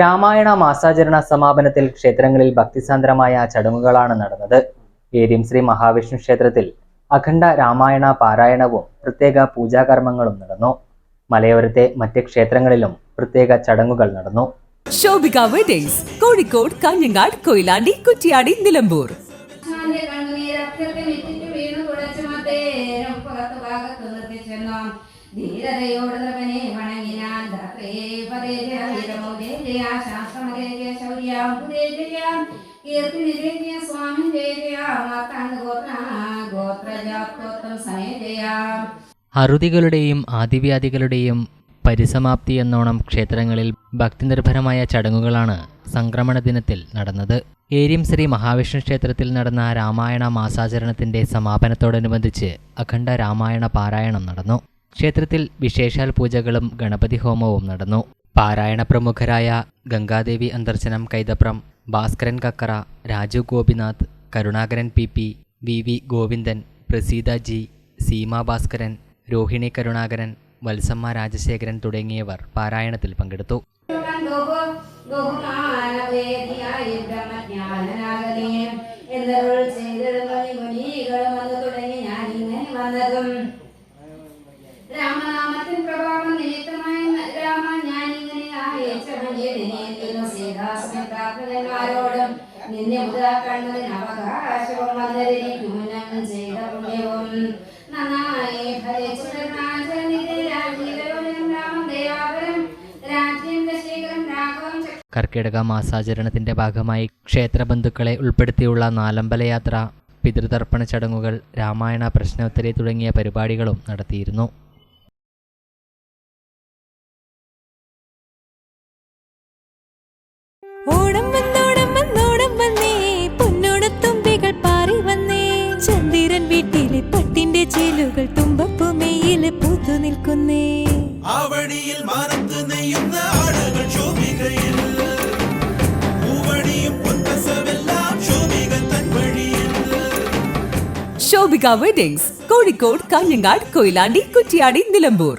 രാമായണ മാസാചരണ സമാപനത്തിൽ ക്ഷേത്രങ്ങളിൽ ഭക്തിസാന്ദ്രമായ ചടങ്ങുകളാണ് നടന്നത്. ഏരിയം ശ്രീ മഹാവിഷ്ണു ക്ഷേത്രത്തിൽ അഖണ്ഡ രാമായണ പാരായണവും പ്രത്യേക പൂജാകർമ്മങ്ങളും നടന്നു. മലയോരത്തെ മറ്റ് ക്ഷേത്രങ്ങളിലും പ്രത്യേക ചടങ്ങുകൾ നടന്നു. ശോഭിക വെഡിങ്സ് കോഴിക്കോട് കാഞ്ഞങ്ങാട് കൊയിലാണ്ടി കുറ്റിയാടി നിലമ്പൂർ. ധീരതയോടെ വണങ്ങിനാൻ ഗോത്ര അറുതികളുടെയും ആദിവ്യാധികളുടെയും പരിസമാപ്തി എന്നോണം ക്ഷേത്രങ്ങളിൽ ഭക്തിനിർഭരമായ ചടങ്ങുകളാണ് സംക്രമണ ദിനത്തിൽ നടന്നത്. ഏരിയം ശ്രീ മഹാവിഷ്ണു ക്ഷേത്രത്തിൽ നടന്ന രാമായണ മാസാചരണത്തിന്റെ സമാപനത്തോടനുബന്ധിച്ച് അഖണ്ഡ രാമായണ പാരായണം നടന്നു. ക്ഷേത്രത്തിൽ വിശേഷാൽ പൂജകളും ഗണപതി ഹോമവും നടന്നു. പാരായണ പ്രമുഖരായ Gangadevi Antharjanam Kaithapram Bhaskaran Kakkara Raju Gopinath Karunakaran P P V V Govindan Praseetha G Seema Bhaskaran Rohini Karunakaran Valsamma Rajasekharan തുടങ്ങിയവർ പാരായണത്തിൽ പങ്കെടുത്തു. എന്നരുൾ ചെയ്തിടുന്ന മുനികളും അത് തുടങ്ങി ഞാൻ ഇങ്ങനെ വന്നതും സീതാസ്മിതാക്രന്മാരോടും നിന്നെ മുതലാ കണ്ണതിന് അവകാശവും വന്നതിരിക്കും മുന്നം ചെയ്ത പുണ്യവും നന്നായി ചക്ര കർക്കിടക മാസാചരണത്തിന്റെ ഭാഗമായി ക്ഷേത്രബന്ധുക്കളെ ഉൾപ്പെടുത്തിയുള്ള നാലമ്പല യാത്ര പിതൃതർപ്പണ ചടങ്ങുകൾ രാമായണ പ്രശ്നോത്തരി തുടങ്ങിയ പരിപാടികളും നടത്തിയിരുന്നു. ഓണം വന്നേ. പൊന്നോണത്തുമ്പികൾ പാറി വന്നേ. ചന്ദ്രൻ വീട്ടിലെ പട്ടിന്റെ ചേലുകൾ തുമ്പപ്പുമേയിൽ പൂത്തു നിൽക്കുന്നേ. ആവടിയിൽ മാനത്ത് നെയ്യുന്ന ആടകൾ ശോഭികയിൽ. ശോഭിക വെഡിങ്സ് കോഴിക്കോട് കാഞ്ഞങ്ങാട് കൊയിലാണ്ടി കുറ്റിയാടി നിലമ്പൂർ.